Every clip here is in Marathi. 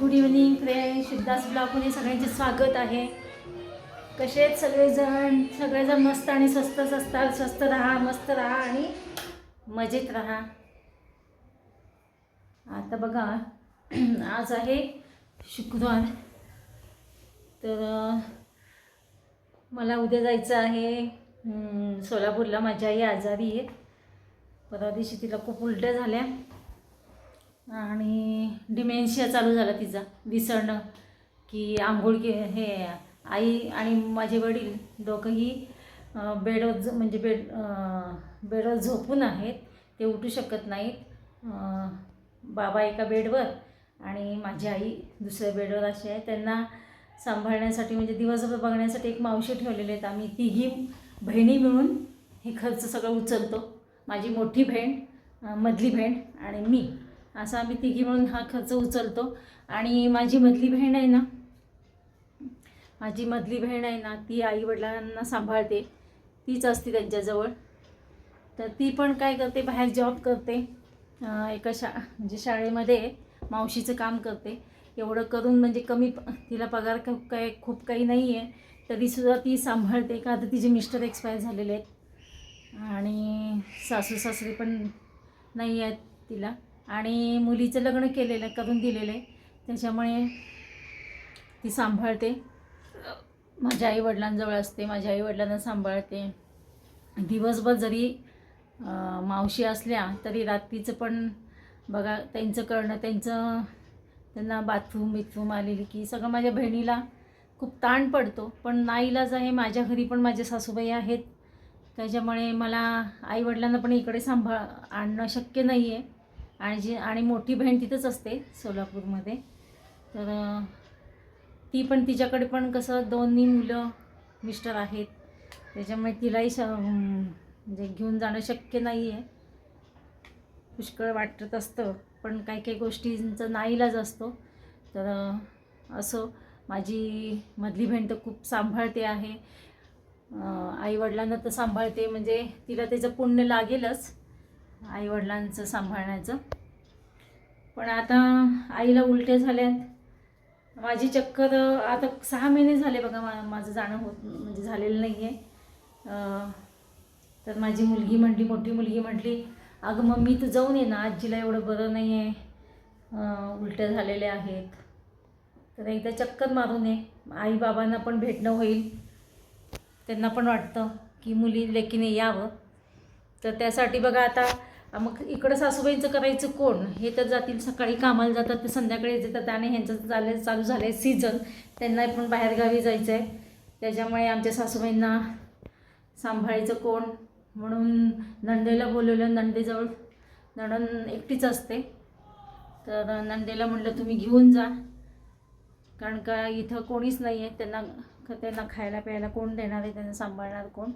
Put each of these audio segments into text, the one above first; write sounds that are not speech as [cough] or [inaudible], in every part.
गुड इव्हनिंग फ्रेंड शुद्धास ब्लॉकमध्ये सगळ्यांचे स्वागत आहे. कसे आहेत सगळेजण? सगळेजण मस्त आणि स्वस्त स्वस्त स्वस्त राहा मस्त राहा आणि मजेत राहा. आता बघा [clears throat] आज आहे शुक्रवार. तर मला उद्या जायचं आहे. सोलापूरला माझी आई आजारी आहे. परवा दिवशी तिला खूप उलट्या झाल्या. आणि डिमेन्शिया चालू झाला तिचा. विसरणं की आंघोळ के हे आई आणि माझे वडील दोघंही बेडवर म्हणजे बेड बेडवर झोपून आहेत. ते उठू शकत नाहीत. बाबा एका बेडवर आणि माझी आई दुसऱ्या बेडवर अशी आहे. त्यांना सांभाळण्यासाठी म्हणजे दिवसभर बघण्यासाठी एक मावशी ठेवलेले आहेत. आम्ही तिघी बहिणी मिळून हे खर्च सगळं उचलतो. माझी मोठी बहीण मधली बहीण आणि मी. असं आम्ही तिघी म्हणून हा खर्च उचलतो. आणि माझी मधली बहीण आहे ना माझी मधली बहीण आहे ना ती आई वडिलांना सांभाळते. तीच असते त्यांच्याजवळ. तर ती पण काय करते बाहेर जॉब करते. एका शा म्हणजे शाळेमध्ये मावशीचं काम करते. एवढं करून म्हणजे कमी प- तिला पगार काय खूप काही नाही आहे तरीसुद्धा ती सांभाळते का आता तिचे मिस्टर एक्सपायर झालेले आहेत. आणि सासू सासरे पण नाही आहेत तिला. आणि मुलीचं लग्न केलेलं आहे करून दिलेलं आहे. त्याच्यामुळे ती सांभाळते. माझ्या आईवडिलांजवळ असते माझ्या आईवडिलांना सांभाळते. दिवसभर जरी मावशी असल्या तरी रात्रीचं पण बघा त्यांचं करणं त्यांचं त्यांना बाथरूम बिथरूम आलेली की सगळं माझ्या बहिणीला खूप ताण पडतो. पण नाईलाज आहे माझ्या घरी पण माझे सासूबाई आहेत त्याच्यामुळे मला आईवडिलांना पण इकडे सांभाळ आणणं शक्य नाही आहे आणि जी आणि मोठी बहीण तिथंच असते सोलापूरमध्ये. तर ती पण तिच्याकडे पण कसं दोन्ही मुलं मिस्टर आहेत. त्याच्यामुळे तिलाही श म्हणजे घेऊन जाणं शक्य नाही आहे पुष्कळ वाटत असतं पण काही काही गोष्टींचं नाईलाज असतो. तर असं माझी मधली बहीण तर खूप सांभाळते आहे. आईवडिलांना तर सांभाळते म्हणजे तिला त्याचं पुण्य लागेलच. आईवडिलांचं सांभाळण्याचं. पण आता आईला उलट्या झाल्यात. माझी चक्कर आता सहा महिने झाले बघा मा माझं जाणं होत म्हणजे झालेलं नाही आहे तर माझी मुलगी म्हटली मोठी मुलगी म्हटली अगं मम्मी तर जाऊन ये ना आजीला एवढं बरं नाही आहे उलट्या झालेल्या आहेत. तर एकदा चक्कर मारून ये. आई बाबांना पण भेटणं होईल. त्यांना पण वाटतं की मुली लेकीने यावं. तर त्यासाठी बघा आता मग इकडं सासूबाईंचं करायचं कोण? हे तर जातील सकाळी कामाला जातात ते संध्याकाळी येतात आणि ह्यांचं झालं चालू झालं आहे सीझन त्यांना पण बाहेरगावी जायचं आहे त्याच्यामुळे आमच्या सासूबाईंना सांभाळायचं कोण? म्हणून नंदेला बोलवलं नंदेजवळ नणन एकटीच असते. तर नंदेला म्हटलं तुम्ही घेऊन जा. कारण का इथं कोणीच नाही आहे त्यांना त्यांना खायला प्यायला कोण देणार आहे? त्यांना सांभाळणार कोण?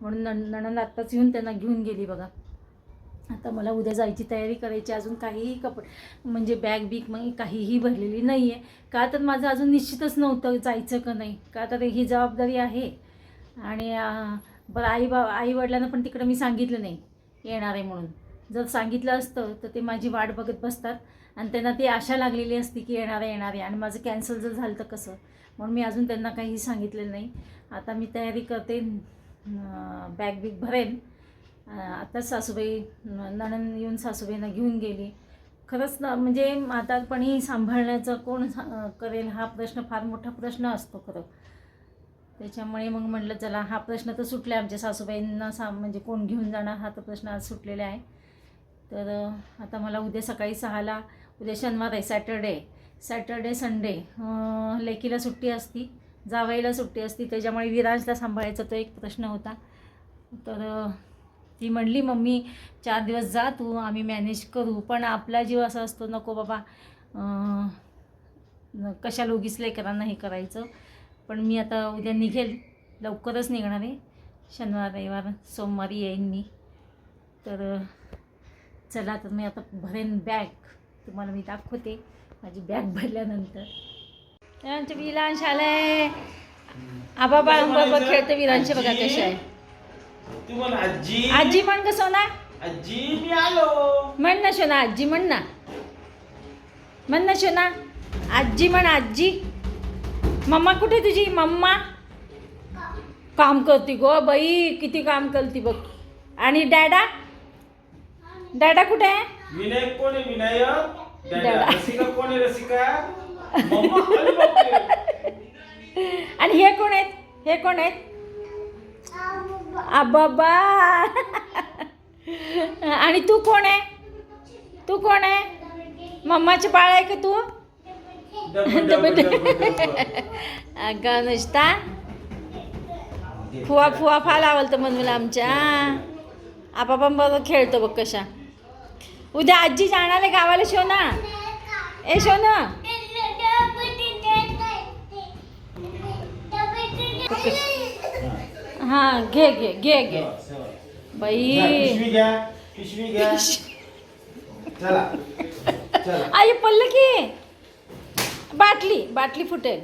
म्हणून नण नणंद आत्ताच येऊन त्यांना घेऊन गेली बघा. आता मला उद्या जायची तयारी करायची अजून काहीही कपडे म्हणजे बॅग बीग मग काहीही भरलेली नाही आहे का तर माझं अजून निश्चितच नव्हतं जायचं का नाही. का तर ही जबाबदारी आहे. आणि बरं आई बा आई वडिलांना पण तिकडं मी सांगितलं नाही येणार आहे म्हणून. जर सांगितलं असतं तर ते माझी वाट बघत बसतात. आणि त्यांना ती आशा लागलेली असती की येणार आहे येणार आहे. आणि माझं कॅन्सल जर झालं तर कसं? म्हणून मी अजून त्यांना काहीही सांगितलेलं नाही. आता मी तयारी करते बॅग बीग भरेन. अं, आताच सासूबाई न- नणंद येऊन सासूबाईंना घेऊन गेली. खरंच ना म्हणजे म्हातारपणी सांभाळण्याचं कोण करेल हा प्रश्न फार मोठा प्रश्न असतो खरं. त्याच्यामुळे मग म्हटलं चला हा प्रश्न तर सुटला आहे आमच्या सासूबाईंना सा म्हणजे कोण घेऊन जाणार हा तर प्रश्न आज सुटलेला आहे. तर आता मला उद्या सकाळी सहाला उद्या शनिवार आहे सॅटरडे सॅटरडे संडे लेकीला सुट्टी असती जावईला सुट्टी असती त्याच्यामुळे विराजला सांभाळायचा तो एक प्रश्न होता. तर ती म्हणली मम्मी चार दिवस जा तू आम्ही मॅनेज करू. पण आपला जीव असा असतो नको बाबा कशा लोगीस लेकरांना हे करायचं. पण मी आता उद्या निघेल लवकरच निघणार आहे. शनिवार रविवार सोमवारी येईन मी. तर चला तर मी आता भरेन बॅग तुम्हाला मी दाखवते माझी बॅग भरल्यानंतर. तर आमच्या विलांश आलाय आबा बाळांबरोबर खेळते विरांशे बघा कसे आहे तुम्हाला आजी. आजी म्हण ग सोना. आजी मी आलो. म्हण ना शोना आजी म्हण ना. म्हण ना शोना आजी म्हण आजी. मम्मा कुठे तुझी? मम्मा? काम करते गो बाई. किती काम करते बघ. आणि डॅडा? डॅडा कुठे आहे? विनायक कोण आहे विनायक. दादा रसिका कोण आहे रसिका? मम्मा अरे बापरे. [laughs] आणि हे कोण आहेत? हे कोण आहेत? आबाबा. आणि तू कोण आहे? तू कोण आहे? मम्माचे बाळ आहे का तू. अगं नुसता फुवा फुवा फार आवडतं मनूला आमच्या. आपापा बरोबर खेळतो बघ कशा. उद्या आजी जाणार आहे गावाला शोना. ए शोना. हां घे घे घे घे. बाई. घ्या, पिशवी घ्या पिशवी घ्या. चला. चला. आई पडलं की? बाटली बाटली फुटेल.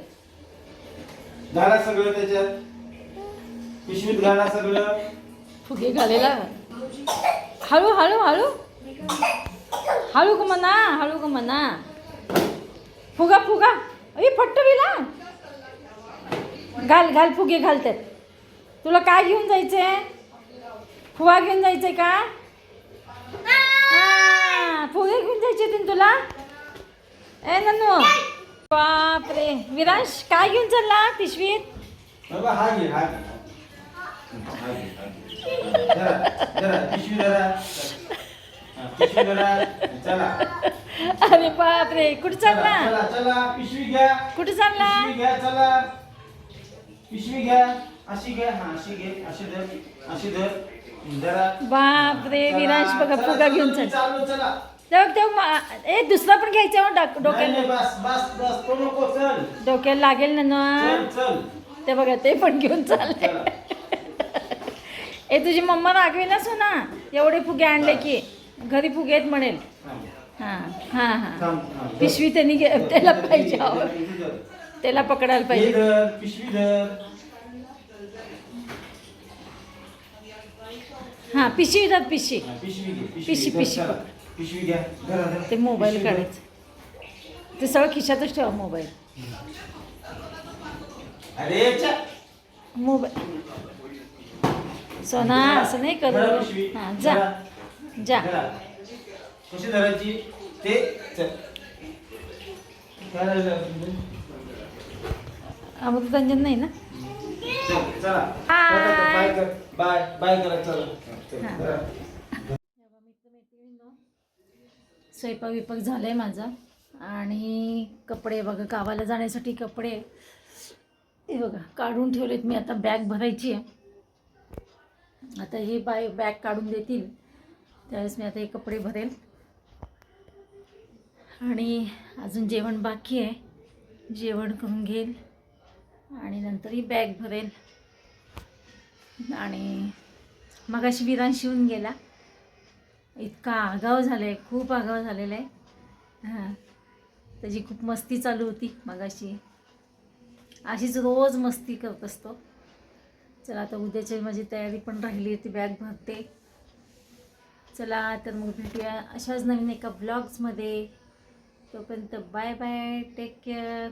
घाला सगळं त्याच्यात. पिशवीत घाला सगळं. फुगे घालेला. हळू हळू हळू. हळू का म्हणा हळू का म्हणा फुगा फुगा. अय फट्ट विला घाल घाल फुगे घालतात. तुला काय घेऊन जायचंय? फुगा घेऊन जायचंय का? हा, फुगे घेऊन जायचे ना तुला? ए नन्नू. बापरे. विरांश काय घेऊन चालला पिशवीत? बाबा हा घे हा घे. हा घे, हा घे. जरा जरा पिशवी जरा हा, पिशवी जरा चला. अरे बापरे कुठं चला चालला? चला चला पिशवी घ्या. कुठं चालला? पिशवी घ्या चला. पिशवी घ्या. अशी घ्या हा अशी घे अशी धर अशी धर. जरा बापरे चला, विरांश बघा फुगा घेऊन चल. चालू चला. तेव्हा तेव्हा ए दुसरा पण घ्यायचा डोक- नाही, डोक्याला नाही, बस बस बस तो नको चल. डोक्याला लागेल ना चल ना. चल ते बघा ते पण घेऊन चालले. चला. ए तुझी मम्मा रागवी ना ना एवढे फुगे आणले की घरी फुगे आहेत म्हणेल. थांब, हां हां हां. थांब, थांब. पिशवी त्यांनी घे त्याला पाहिजे. इथे धर. त्याला पकडायला हे पाहिजे. धर पिशवी धर. हां पिशवी जात पिशवी हा, पिशवी घे पिशवी, पिशवी. पिशवी घ्या धरा, धरा. ते मोबाईल पिशवी. काढायचं ते सगळं खिशातच ठेवा मोबाईल अरे च्या. मोबाईल सोना. असं नाही करू पिशवी. हां जा. जा धरा. कशी धरायची ते चल. नाही ना चल, चला Bye. बाय कर बाय बाय करा चला. चल, हा. धरा. स्वयंपाक विपाक झाला आहे माझा. आणि कपडे बघा गावाला जाण्यासाठी कपडे. हे बघा काढून ठेवलेत मी. आता बॅग भरायची आहे. आता हे बाय बॅग काढून देतील. त्यावेळेस मी आता हे कपडे भरेल. आणि अजून जेवण बाकी आहे. जेवण करून घेईल. आणि नंतर ही बॅग भरेल. आणि मगाशी विरान शिवून गेला. इतका आगाव झाला आहे खूप आगाव झालेला आहे. हां. त्याची खूप मस्ती चालू होती मगाशी. अशीच रोज मस्ती करत असतो. चला आता उद्याची माझी तयारी पण राहिली ती बॅग भरते. चला तर मग भेटूया अशाच नवीन एका ब्लॉग्समध्ये तोपर्यंत बाय बाय टेक केअर